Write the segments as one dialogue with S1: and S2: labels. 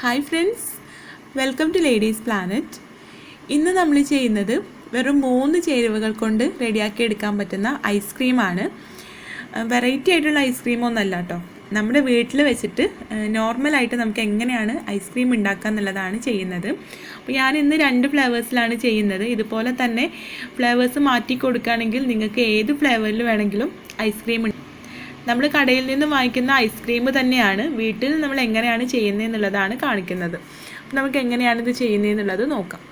S1: Hi friends welcome to ladies planet ഇന്ന് നമ്മൾ ചെയ്യുന്നത് വെറും മൂന്ന് ചേരുവകൾ കൊണ്ട് റെഡിയാക്കി എടുക്കാൻ പറ്റുന്ന ഐസ്ക്രീമാണ് വെറൈറ്റി ആയിട്ടുള്ള ഐസ്ക്രീം ഒന്നല്ല കേട്ടോ നമ്മുടെ വീട്ടിൽ വെച്ചിട്ട് നോർമലായിട്ട് നമുക്ക് എങ്ങനെയാണ് ഐസ്ക്രീം ഉണ്ടാക്കുക എന്നുള്ളതാണ് ചെയ്യുന്നത്. അപ്പോൾ ഞാൻ ഇന്ന് രണ്ട് ഫ്ലേവേഴ്സിലാണ് ചെയ്യുന്നത്. ഇതുപോലെ തന്നെ ഫ്ലേവേഴ്സ് മാറ്റി കൊടുക്കുകയാണെങ്കിൽ നിങ്ങൾക്ക് ഏത് ഫ്ലേവറിൽ വേണമെങ്കിലും ഐസ്ക്രീം നമ്മൾ കടയിൽ നിന്ന് വാങ്ങിക്കുന്ന ഐസ്ക്രീം തന്നെയാണ്. വീട്ടിൽ നമ്മൾ എങ്ങനെയാണ് ചെയ്യുന്നത് എന്നുള്ളതാണ് കാണിക്കുന്നത്. നമുക്ക് എങ്ങനെയാണ് ഇത് ചെയ്യുന്നതെന്നുള്ളത് നോക്കാം.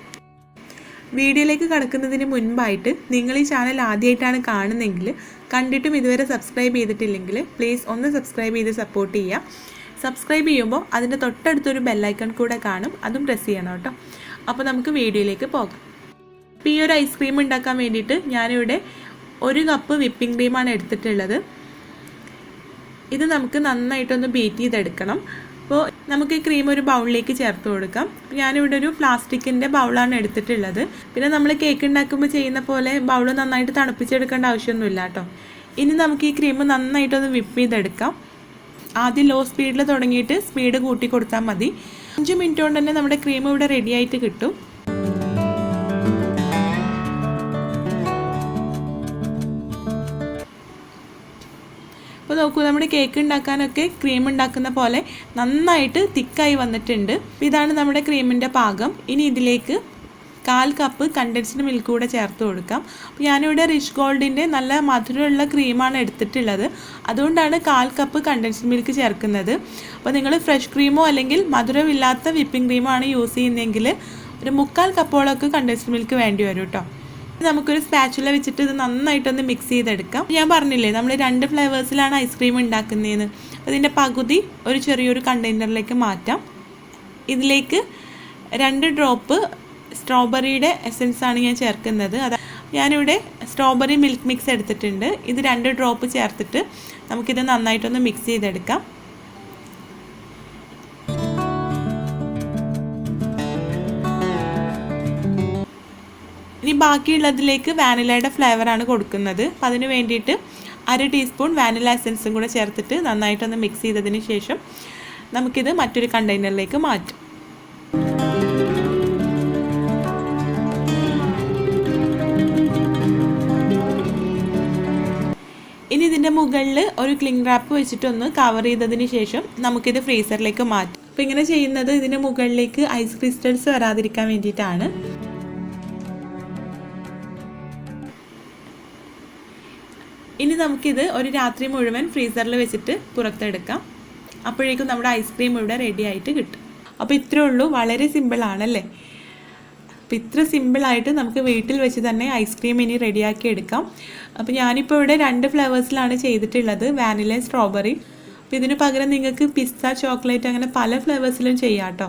S1: വീഡിയോയിലേക്ക് കടക്കുന്നതിന് മുൻപായിട്ട് നിങ്ങൾ ഈ ചാനൽ ആദ്യമായിട്ടാണ് കാണുന്നതെങ്കിൽ കണ്ടിട്ടും ഇതുവരെ സബ്സ്ക്രൈബ് ചെയ്തിട്ടില്ലെങ്കിൽ പ്ലീസ് ഒന്ന് സബ്സ്ക്രൈബ് ചെയ്ത് സപ്പോർട്ട് ചെയ്യുക. സബ്സ്ക്രൈബ് ചെയ്യുമ്പോൾ അതിന്റെ തൊട്ടടുത്തൊരു ബെല്ലൈക്കൺ കൂടെ കാണും. അതും പ്രസ് ചെയ്യണം കേട്ടോ. അപ്പോൾ നമുക്ക് വീഡിയോയിലേക്ക് പോകാം. അപ്പോൾ ഈ ഒരു ഐസ്ക്രീം ഉണ്ടാക്കാൻ വേണ്ടിയിട്ട് ഞാനിവിടെ ഒരു കപ്പ് വിപ്പിംഗ് ക്രീമാണ് എടുത്തിട്ടുള്ളത്. ഇത് നമുക്ക് നന്നായിട്ടൊന്ന് ബീറ്റ് ചെയ്തെടുക്കണം. അപ്പോൾ നമുക്ക് ഈ ക്രീം ഒരു ബൗളിലേക്ക് ചേർത്ത് കൊടുക്കാം. ഞാനിവിടെ ഒരു പ്ലാസ്റ്റിക്കിന്റെ ബൗളാണ് എടുത്തിട്ടുള്ളത്. പിന്നെ നമ്മൾ കേക്ക് ഉണ്ടാക്കുമ്പോൾ ചെയ്യുന്ന പോലെ ബൗൾ നന്നായിട്ട് തണുപ്പിച്ചെടുക്കേണ്ട ആവശ്യമൊന്നുമില്ല കേട്ടോ. ഇനി നമുക്ക് ഈ ക്രീം നന്നായിട്ടൊന്ന് വിപ്പ് ചെയ്തെടുക്കാം. ആദ്യം ലോ സ്പീഡിൽ തുടങ്ങിയിട്ട് സ്പീഡ് കൂട്ടി കൊടുത്താൽ മതി. അഞ്ച് മിനിറ്റ് കൊണ്ട് തന്നെ നമ്മുടെ ക്രീം ഇവിടെ റെഡി ആയിട്ട് കിട്ടും. അപ്പോൾ നോക്കൂ നമ്മുടെ കേക്ക് ഉണ്ടാക്കാനൊക്കെ ക്രീം ഉണ്ടാക്കുന്ന പോലെ നന്നായിട്ട് തിക്കായി വന്നിട്ടുണ്ട്. ഇതാണ് നമ്മുടെ ക്രീമിന്റെ പാകം. ഇനി ഇതിലേക്ക് കാൽ കപ്പ് കണ്ടൻസ്ഡ് മിൽക്ക് കൂടെ ചേർത്ത് കൊടുക്കാം. അപ്പോൾ ഞാനിവിടെ റിച്ച് ഗോൾഡിന്റെ നല്ല മധുരമുള്ള ക്രീമാണ് എടുത്തിട്ടുള്ളത്. അതുകൊണ്ടാണ് കാൽ കപ്പ് കണ്ടൻസ്ഡ് മിൽക്ക് ചേർക്കുന്നത്. അപ്പോൾ നിങ്ങൾ ഫ്രഷ് ക്രീമോ അല്ലെങ്കിൽ മധുരമില്ലാത്ത വിപ്പിംഗ് ക്രീമോ ആണ് യൂസ് ചെയ്യുന്നതെങ്കിൽ ഒരു മുക്കാൽ കപ്പോളൊക്കെ കണ്ടൻസ്ഡ് മിൽക്ക് വേണ്ടി വരും കേട്ടോ നമുക്കൊരു സ്പാച്ചുല വെച്ചിട്ട് ഇത് നന്നായിട്ടൊന്ന് മിക്സ് ചെയ്തെടുക്കാം. ഞാൻ പറഞ്ഞില്ലേ നമ്മൾ രണ്ട് ഫ്ലേവേഴ്സിലാണ് ഐസ്ക്രീം ഉണ്ടാക്കുന്നതെന്ന് അതിന്റെ പകുതി ഒരു ചെറിയൊരു കണ്ടെയ്നറിലേക്ക് മാറ്റാം. ഇതിലേക്ക് രണ്ട് ഡ്രോപ്പ് സ്ട്രോബെറിയുടെ എസൻസ് ആണ് ഞാൻ ചേർക്കുന്നത്. അത് ഞാനിവിടെ സ്ട്രോബെറി മിൽക്ക് മിക്സ് എടുത്തിട്ടുണ്ട്. ഇത് രണ്ട് ഡ്രോപ്പ് ചേർത്തിട്ട് നമുക്കിത് നന്നായിട്ടൊന്ന് മിക്സ് ചെയ്തെടുക്കാം. ഇനി ബാക്കിയുള്ളതിലേക്ക് വാനിലയുടെ ഫ്ലേവറാണ് കൊടുക്കുന്നത്. അപ്പം അതിന് വേണ്ടിയിട്ട് അര ടീസ്പൂൺ വാനില എസൻസും കൂടെ ചേർത്തിട്ട് നന്നായിട്ടൊന്ന് മിക്സ് ചെയ്തതിന് ശേഷം നമുക്കിത് മറ്റൊരു കണ്ടെയ്നറിലേക്ക് മാറ്റും. ഇനി ഇതിന്റെ മുകളിൽ ഒരു ക്ലിംഗ് റാപ്പ് വെച്ചിട്ടൊന്ന് കവർ ചെയ്തതിന് ശേഷം നമുക്കിത് ഫ്രീസറിലേക്ക് മാറ്റും. അപ്പോൾ ഇങ്ങനെ ചെയ്യുന്നത് ഇതിന്റെ മുകളിലേക്ക് ഐസ് ക്രിസ്റ്റൽസ് വരാതിരിക്കാൻ വേണ്ടിയിട്ടാണ്. ഇനി നമുക്കിത് ഒരു രാത്രി മുഴുവൻ ഫ്രീസറിൽ വെച്ചിട്ട് പുറത്തെടുക്കാം. അപ്പോഴേക്കും നമ്മുടെ ഐസ്ക്രീം ഇവിടെ റെഡി ആയിട്ട് കിട്ടും. അപ്പോൾ ഇത്രയേ ഉള്ളൂ. വളരെ സിമ്പിളാണല്ലേ അപ്പോൾ ഇത്ര സിമ്പിളായിട്ട് നമുക്ക് വീട്ടിൽ വെച്ച് തന്നെ ഐസ്ക്രീം ഇനി റെഡിയാക്കി എടുക്കാം. അപ്പോൾ ഞാനിപ്പോൾ ഇവിടെ രണ്ട് ഫ്ലേവേഴ്സിലാണ് ചെയ്തിട്ടുള്ളത്. വാനില സ്ട്രോബെറി അപ്പോൾ ഇതിന് പകരം നിങ്ങൾക്ക് പിസ്ത ചോക്ലേറ്റ് അങ്ങനെ പല ഫ്ലേവേഴ്സിലും ചെയ്യാം കേട്ടോ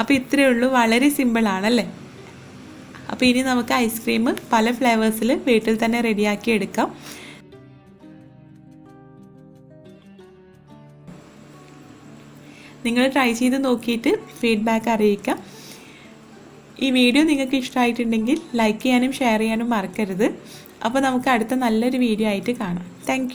S1: അപ്പോൾ ഇത്രയേ ഉള്ളൂ. വളരെ സിമ്പിളാണല്ലേ അപ്പോൾ ഇനി നമുക്ക് ഐസ്ക്രീം പല ഫ്ലേവേഴ്സിൽ വീട്ടിൽ തന്നെ റെഡിയാക്കി എടുക്കാം. നിങ്ങൾ ട്രൈ ചെയ്ത് നോക്കിയിട്ട് ഫീഡ്ബാക്ക് അറിയിക്കാം ഈ വീഡിയോ നിങ്ങൾക്ക് ഇഷ്ടമായിട്ടുണ്ടെങ്കിൽ ലൈക്ക് ചെയ്യാനും ഷെയർ ചെയ്യാനും മറക്കരുത്. അപ്പോൾ നമുക്ക് അടുത്ത നല്ലൊരു വീഡിയോ ആയിട്ട് കാണാം. താങ്ക്